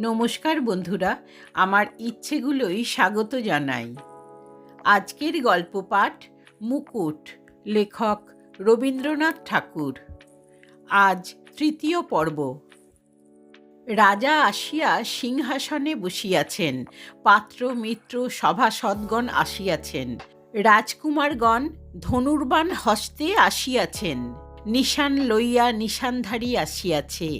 নমস্কার বন্ধুরা, আমার ইচ্ছেগুলোই স্বাগত জানাই। আজকের গল্প পাঠ মুকুট, লেখক রবীন্দ্রনাথ ঠাকুর। আজ তৃতীয় পর্ব। রাজা আসিয়া সিংহাসনে বসিয়াছেন, পাত্র, মিত্র, সভাসদগণ আসিয়াছেন, রাজকুমারগণ ধনুর্বাণ হস্তে আসিয়াছেন। নিশান লইয়া নিশানধারী আসিয়াছে,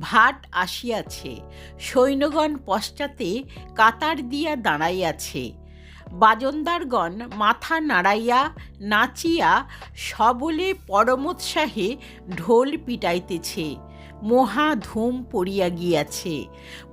ভাট আসিয়াছে, সৈন্যগণ পশ্চাতে কাতার দিয়া দাঁড়াইয়াছে। বাজনদারগণ মাথা নাড়াইয়া নাচিয়া সবলে পরমোৎসাহে ঢোল পিটাইতেছে। মহা ধূম পড়িয়া গিয়াছে।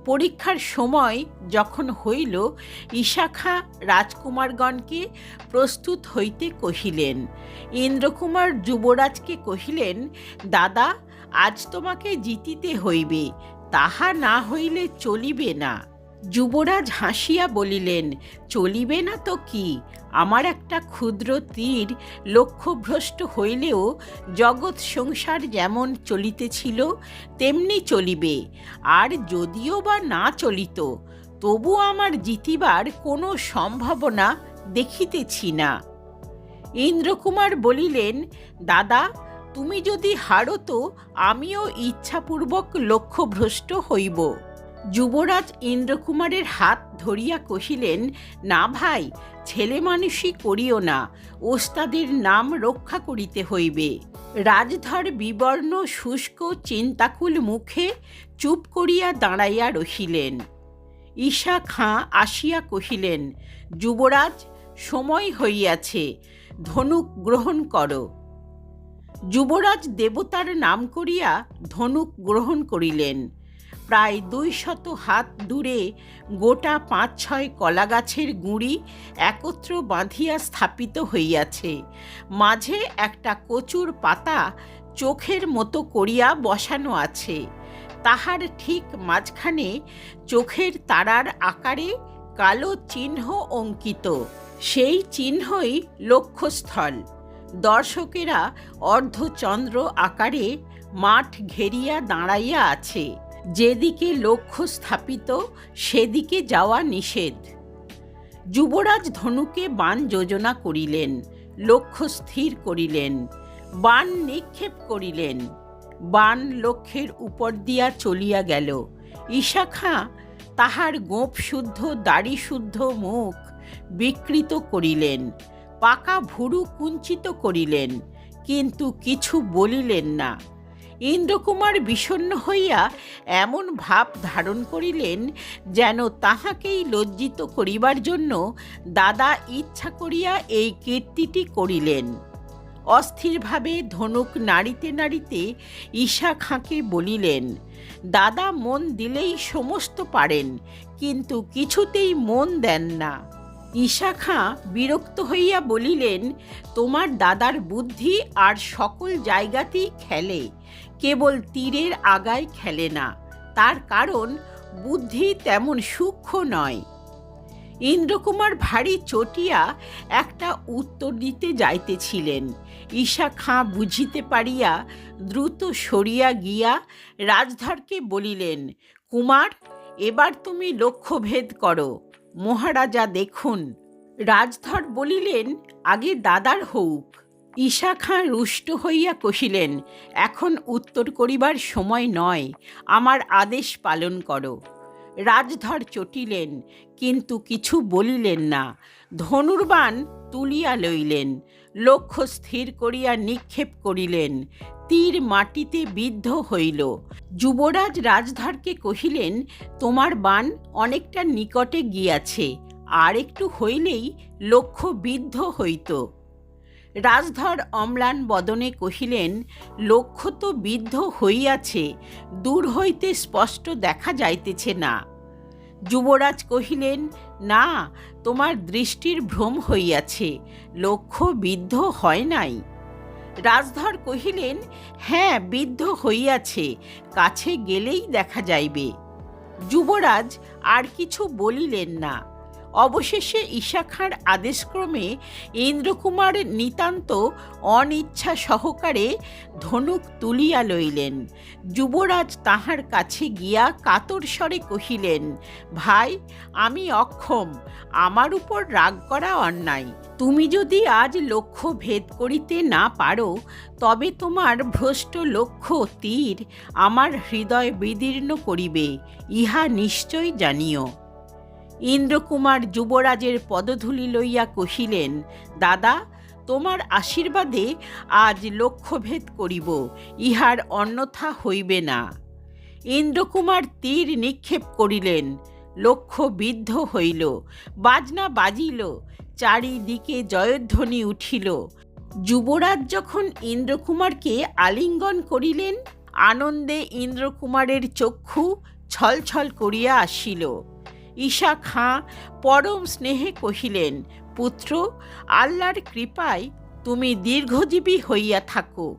পরীক্ষার সময় যখন হইল, ঈশাখা রাজকুমারগণকে প্রস্তুত হইতে কহিলেন, ইন্দ্রকুমার যুবরাজকে কহিলেন, দাদা, আজ তোমাকে জিতিতে হইবে, তাহা না হইলে চলিবে না। যুবরাজ হাসিয়া বলিলেন, চলিবে না তো কি? আমার একটা ক্ষুদ্র তীর লক্ষ্যভ্রষ্ট হইলেও জগৎ সংসার যেমন চলিতেছিল, তেমনি চলিবে। আর যদিও বা না চলিত, তবু আমার জিতিবার কোনো সম্ভাবনা দেখিতেছি না। ইন্দ্রকুমার বলিলেন, দাদা, তুমি যদি হারো তো আমিও ইচ্ছাপূর্বক লক্ষ্যভ্রষ্ট হইব। যুবরাজ ইন্দ্রকুমারের হাত ধরিয়া কহিলেন, না ভাই, ছেলে মানুষই করিও না, ওস্তাদের নাম রক্ষা করিতে হইবে। রাজধর বিবর্ণ শুষ্ক চিন্তাকুল মুখে চুপ করিয়া দাঁড়াইয়া রহিলেন। ঈশা খাঁ আসিয়া কহিলেন, যুবরাজ, সময় হইয়াছে, ধনুক গ্রহণ করো। যুবরাজ দেবতার নাম করিয়া ধনুক গ্রহণ করিলেন। প্রায় দুই শত হাত দূরে গোটা পাঁচ ছয় কলাগাছের গুঁড়ি একত্র বাঁধিয়া স্থাপিত হইয়াছে। মাঝে একটা কচুর পাতা চোখের মতো করিয়া বসানো আছে। তাহার ঠিক মাঝখানে চোখের তারার আকারে কালো চিহ্ন অঙ্কিত। সেই চিহ্নই লক্ষ্যস্থল। দর্শকেরা অর্ধচন্দ্র আকারে মাঠ ঘেরিয়া দাঁড়াইয়া আছে। যেদিকে লক্ষ্য স্থাপিত, সেদিকে যাওয়া নিষেধ। যুবরাজ ধনুকে বাণ যোজনা করিলেন, লক্ষ্য স্থির করিলেন, বাণ নিক্ষেপ করিলেন, বাণ লক্ষ্যের উপর দিয়া চলিয়া গেল। ঈশাখা তাহার গোপ শুদ্ধ, দাড়ি শুদ্ধ মুখ বিকৃত করিলেন, পাকা ভুরু কুঞ্চিত করিলেন, কিন্তু কিছু বলিলেন না। ইন্দ্রকুমার বিষণ্ণ হইয়া এমন ভাব ধারণ করিলেন যেন তাহাকেই লজ্জিত করিবার জন্য দাদা ইচ্ছা করিয়া এই কীর্তিটি করিলেন। অস্থিরভাবে ধনুক নাড়িতে নাড়িতে ঈশা খাঁকে বলিলেন, দাদা মন দিলেই সমস্ত পারেন, কিন্তু কিছুতেই মন দেন না। ঈশা খাঁ বিরক্ত হইয়া বলিলেন, তোমার দাদার বুদ্ধি আর সকল জায়গাতেই খেলে কেবল তীরের আগায় খেলে না। তার কারণ, বুদ্ধি তেমন সূক্ষ্ম নয়। ইন্দ্রকুমার ভারী চটিয়া একটা উত্তর দিতে যাইতেছিলেন। ঈশা খাঁ বুঝিতে পারিয়া দ্রুত সরিয়া গিয়া রাজধরকে বলিলেন, কুমার, এবার তুমি লক্ষ্যভেদ করো। মহারাজা দেখুন। রাজধর বলিলেন, আগে দাদার হউক। ঈশা খাঁ রুষ্ট হইয়া কহিলেন, এখন উত্তর করিবার সময় নয়, আমার আদেশ পালন করো। রাজধর চটিলেন, কিন্তু কিছু বলিলেন না। ধনুর্বাণ তুলিয়া লইলেন, লক্ষ্য স্থির করিয়া নিক্ষেপ করিলেন, তীর মাটিতে বিদ্ধ হইল। যুবরাজ রাজধরকে কহিলেন, তোমার বাণ অনেকটা নিকটে গিয়াছে, আর একটু হইলেই লক্ষ্য বিদ্ধ হইত। রাজধর অম্লান বদনে কহিলেন, লক্ষ্য তো বিদ্ধ হইয়াছে, দূর হইতে স্পষ্ট দেখা যাইতেছে না। যুবরাজ কহিলেন, না, তোমার দৃষ্টির ভ্রম হইয়াছে, লক্ষ্য বিদ্ধ হয় নাই। রাজধর কহিলেন হ্যাঁ বিদ্ধ হইয়াছে, কাছে গেলেই দেখা যাইবে। যুবরাজ আর কিছু বলিলেন না। অবশেষে ঈশা খাঁর আদেশক্রমে ইন্দ্রকুমার নিতান্ত অনিচ্ছা সহকারে ধনুক তুলিয়া লইলেন। যুবরাজ তাহার কাছে গিয়া কাতর স্বরে কহিলেন, ভাই, আমি অক্ষম, আমার উপর রাগ করা অন্যায়। তুমি যদি আজ লক্ষ্য ভেদ করিতে না পারো, তবে তোমার ভ্রষ্ট লক্ষ্য তীর আমার হৃদয় বিদীর্ণ করিবে, ইহা নিশ্চয় জানিও। ইন্দ্রকুমার যুবরাজের পদধূলি লইয়া কহিলেন, দাদা, তোমার আশীর্বাদে আজ লক্ষ্যভেদ করিব, ইহার অন্যথা হইবে না। ইন্দ্রকুমার তীর নিক্ষেপ করিলেন, লক্ষ্য বিদ্ধ হইল, বাজনা বাজিল, চারিদিকে জয়ধ্বনি উঠিল। যুবরাজ যখন ইন্দ্রকুমারকে আলিঙ্গন করিলেন, আনন্দে ইন্দ্রকুমারের চক্ষু ছলছল করিয়া আসিল। ঈশা খাঁ পরম স্নেহে কহিলেন, পুত্র, আল্লাহর কৃপায় তুমি দীর্ঘজীবী হইয়া থাকো।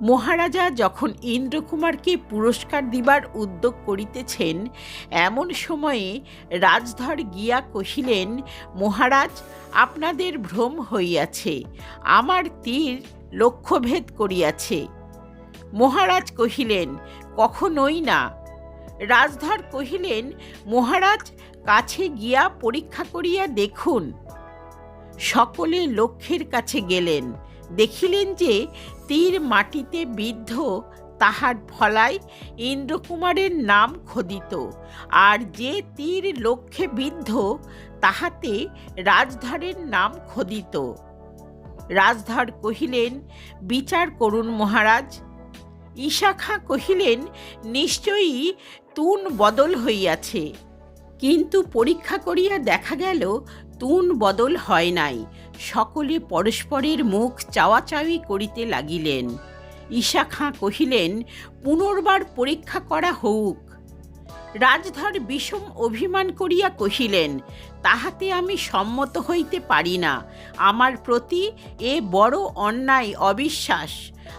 মহারাজা যখন ইন্দ্রকুমারকে পুরস্কার দিবার উদ্যোগ করিতেছেন, এমন সময়ে রাজধর গিয়া কহিলেন, মহারাজ, আপনাদের ভ্রম হইয়াছে, আমার তীর লক্ষ্যভেদ করিয়াছে। মহারাজ কহিলেন, কখনোই না। রাজধর কহিলেন, মহারাজ, কাছে গিয়া পরীক্ষা করিয়া দেখুন। সকলে লক্ষ্যের কাছে গেলেন। দেখিলেন যে তীর মাটিতে বিদ্ধ, তাহার ফলায় ইন্দ্রকুমারের নাম খোদিত। আর যে তীর লক্ষ্যে বিদ্ধ, তাহাতে রাজধরের নাম খোদিত। রাজধর কহিলেন, বিচার করুন মহারাজ। ঈশাখা কহিলেন, নিশ্চয়ই তুন বদল হইয়াছে। কিন্তু পরীক্ষা করিয়া দেখা গেল, তুন বদল হয় নাই। সকলে পরস্পরের মুখ চাওয়াচাওয়ি করিতে লাগিলেন। ঈশা খাঁ কহিলেন, পুনর্বার পরীক্ষা করা হউক। রাজধর বিষম অভিমান করিয়া কহিলেন, তাহাতে আমি সম্মত হইতে পারি না। আমার প্রতি এ বড় অন্যায়, অবিশ্বাস।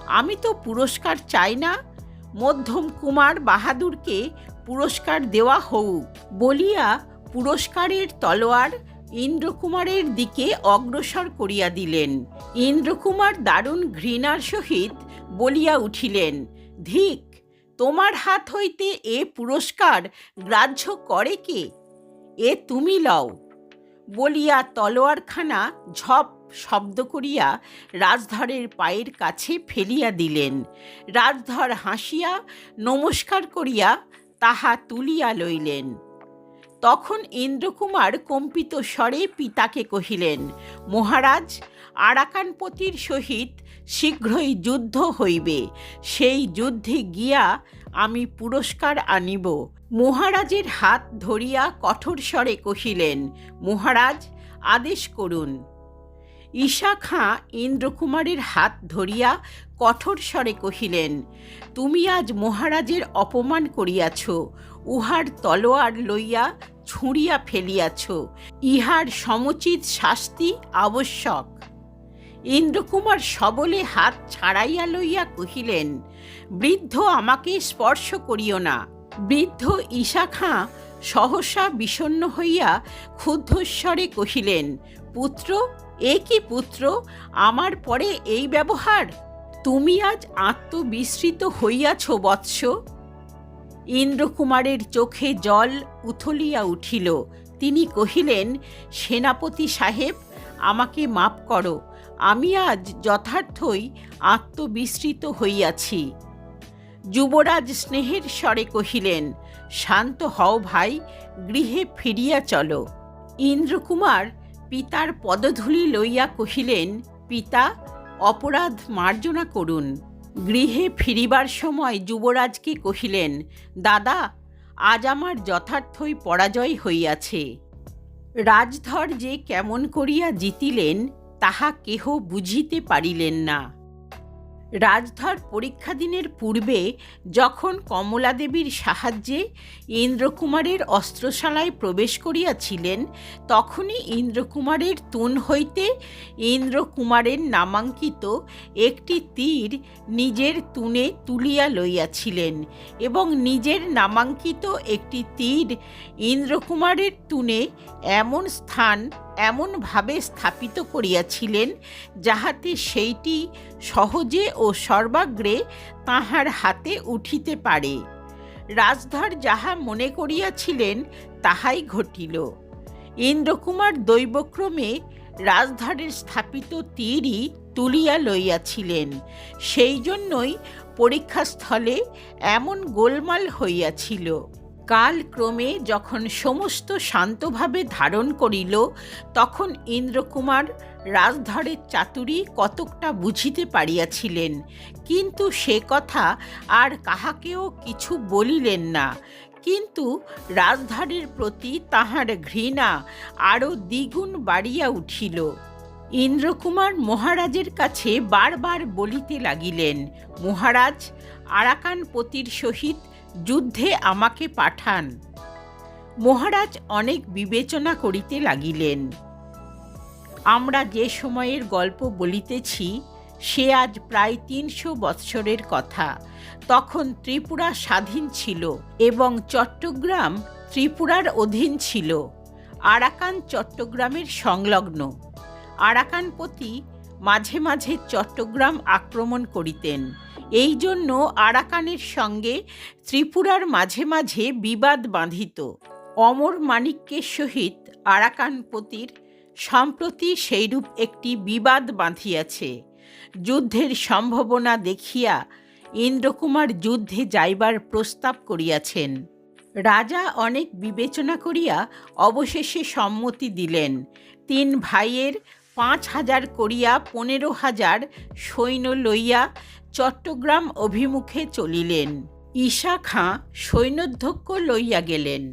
আমি তো পুরস্কার চাই না মধ্যম কুমার বাহাদুরকে পুরস্কার দেওয়া হউক। বলিয়া পুরস্কারের তলোয়ার ইন্দ্রকুমারের দিকে অগ্রসর করিয়া দিলেন। ইন্দ্রকুমার দারুণ ঘৃণার সহিত বলিয়া উঠিলেন, ধিক, তোমার হাত হইতে এ পুরস্কার গ্রাহ্য করে কে? এ তুমি লও। বলিয়া তলোয়ারখানা ঝপ শব্দ করিয়া রাজধরের পায়ের কাছে ফেলিয়া দিলেন। রাজধর হাসিয়া নমস্কার করিয়া তাহা তুলিয়া লইলেন। তখন ইন্দ্রকুমার কম্পিত স্বরে পিতাকে কহিলেন, মহারাজ, আরাকানপতির সহিত শীঘ্রই যুদ্ধ হইবে। সেই যুদ্ধে গিয়া আমি পুরস্কার আনিব। মহারাজের হাত ধরিয়া কঠোর স্বরে কহিলেন, মহারাজ, আদেশ করুন। ঈশা খাঁ ইন্দ্রকুমারের হাত ধরিয়া কঠোর স্বরে কহিলেন, তুমি আজ মহারাজের অপমান করিয়াছ, উহার তলোয়ার লইয়া ছুঁড়িয়া ফেলিয়াছ, ইহার সমুচিত শাস্তি আবশ্যক। ইন্দ্রকুমার সবলে হাত ছাড়াইয়া লইয়া কহিলেন, বৃদ্ধ আমাকে স্পর্শ করিও না। বৃদ্ধ ঈশা খাঁ সহসা বিষণ্ন হইয়া ক্ষুদ্ধস্বরে কহিলেন, পুত্র এ কি পুত্র? আমার পরে এই ব্যবহার? তুমি আজ আত্মবিস্মৃত হইয়াছ বৎস। ইন্দ্রকুমারের চোখে জল উথলিয়া উঠিল। তিনি কহিলেন, সেনাপতি সাহেব, আমাকে মাপ করো। আমি আজ যথার্থই আত্মবিস্মৃত হইয়াছি। যুবরাজ স্নেহের স্বরে কহিলেন, শান্ত হও ভাই, গৃহে ফিরিয়া চলো। ইন্দ্রকুমার পিতার পদধূলি লইয়া কহিলেন, পিতা, অপরাধ মার্জনা করুন। গৃহে ফিরিবার সময় যুবরাজকে কহিলেন, দাদা, আজ আমার যথার্থই পরাজয় হইয়াছে। রাজধর যে কেমন করিয়া জিতিলেন, তাহা কেহ বুঝিতে পারিলেন না। রাজধর পরীক্ষা দিনের পূর্বে যখন কমলা দেবীর সাহায্যে ইন্দ্রকুমারের অস্ত্রশালায় প্রবেশ করিয়াছিলেন, তখনই ইন্দ্রকুমারের তুন হইতে ইন্দ্রকুমারের নামাঙ্কিত একটি তীর নিজের তুনে তুলিয়া লইয়াছিলেন এবং নিজের নামাঙ্কিত একটি তীর ইন্দ্রকুমারের তুনে এমন স্থান এমনভাবে স্থাপিত করিয়াছিলেন যাহাতে সেইটি সহজে ও সর্বাগ্রে তাহার হাতে উঠিতে পারে। রাজধর যাহা মনে করিয়াছিলেন, তাহাই ঘটিল। ইন্দ্রকুমার দৈবক্রমে রাজধরের স্থাপিত তীরই তুলিয়া লইয়াছিলেন। সেই জন্যই পরীক্ষাস্থলে এমন গোলমাল হইয়াছিল। কালক্রমে যখন সমস্ত শান্তভাবে ধারণ করিল, তখন ইন্দ্রকুমার রাজধরের চাতুরি কতকটা বুঝিতে পারিয়াছিলেন। কিন্তু সে কথা আর কাহাকেও কিছু বলিলেন না। কিন্তু রাজধারের প্রতি তাহার ঘৃণা আরও দ্বিগুণ বাড়িয়া উঠিল। ইন্দ্রকুমার মহারাজের কাছে বারবার বলিতে লাগিলেন, মহারাজ, আরাকানপতির সহিত যুদ্ধে আমাকে পাঠান। মহারাজ অনেক বিবেচনা করিতে লাগিলেন। আমরা যে সময়ের গল্প বলিতেছি, সে আজ প্রায় তিনশো বৎসরের কথা। তখন ত্রিপুরা স্বাধীন ছিল এবং চট্টগ্রাম ত্রিপুরার অধীন ছিল। আরাকান চট্টগ্রামের সংলগ্ন। আরাকানপতি মাঝে মাঝে চট্টগ্রাম আক্রমণ করিতেন। এই জন্য আরাকানের সঙ্গে ত্রিপুরার মাঝে মাঝে বিবাদ বাঁধিত। অমর মাণিক্যের সহিত আরাকানপতির সম্প্রতি সেইরূপ একটি বিবাদ বাঁধিয়াছে। যুদ্ধের সম্ভাবনা দেখিয়া ইন্দ্রকুমার যুদ্ধে যাইবার প্রস্তাব করিয়াছেন। রাজা অনেক বিবেচনা করিয়া অবশেষে সম্মতি দিলেন। তিন ভাইয়ের পাঁচ হাজার করিয়া পনেরো হাজার সৈন্য লইয়া চট্টগ্রাম অভিমুখে চলিলেন। ঈশা খাঁ সৈন্যধ্যক্ষ লইয়া গেলেন।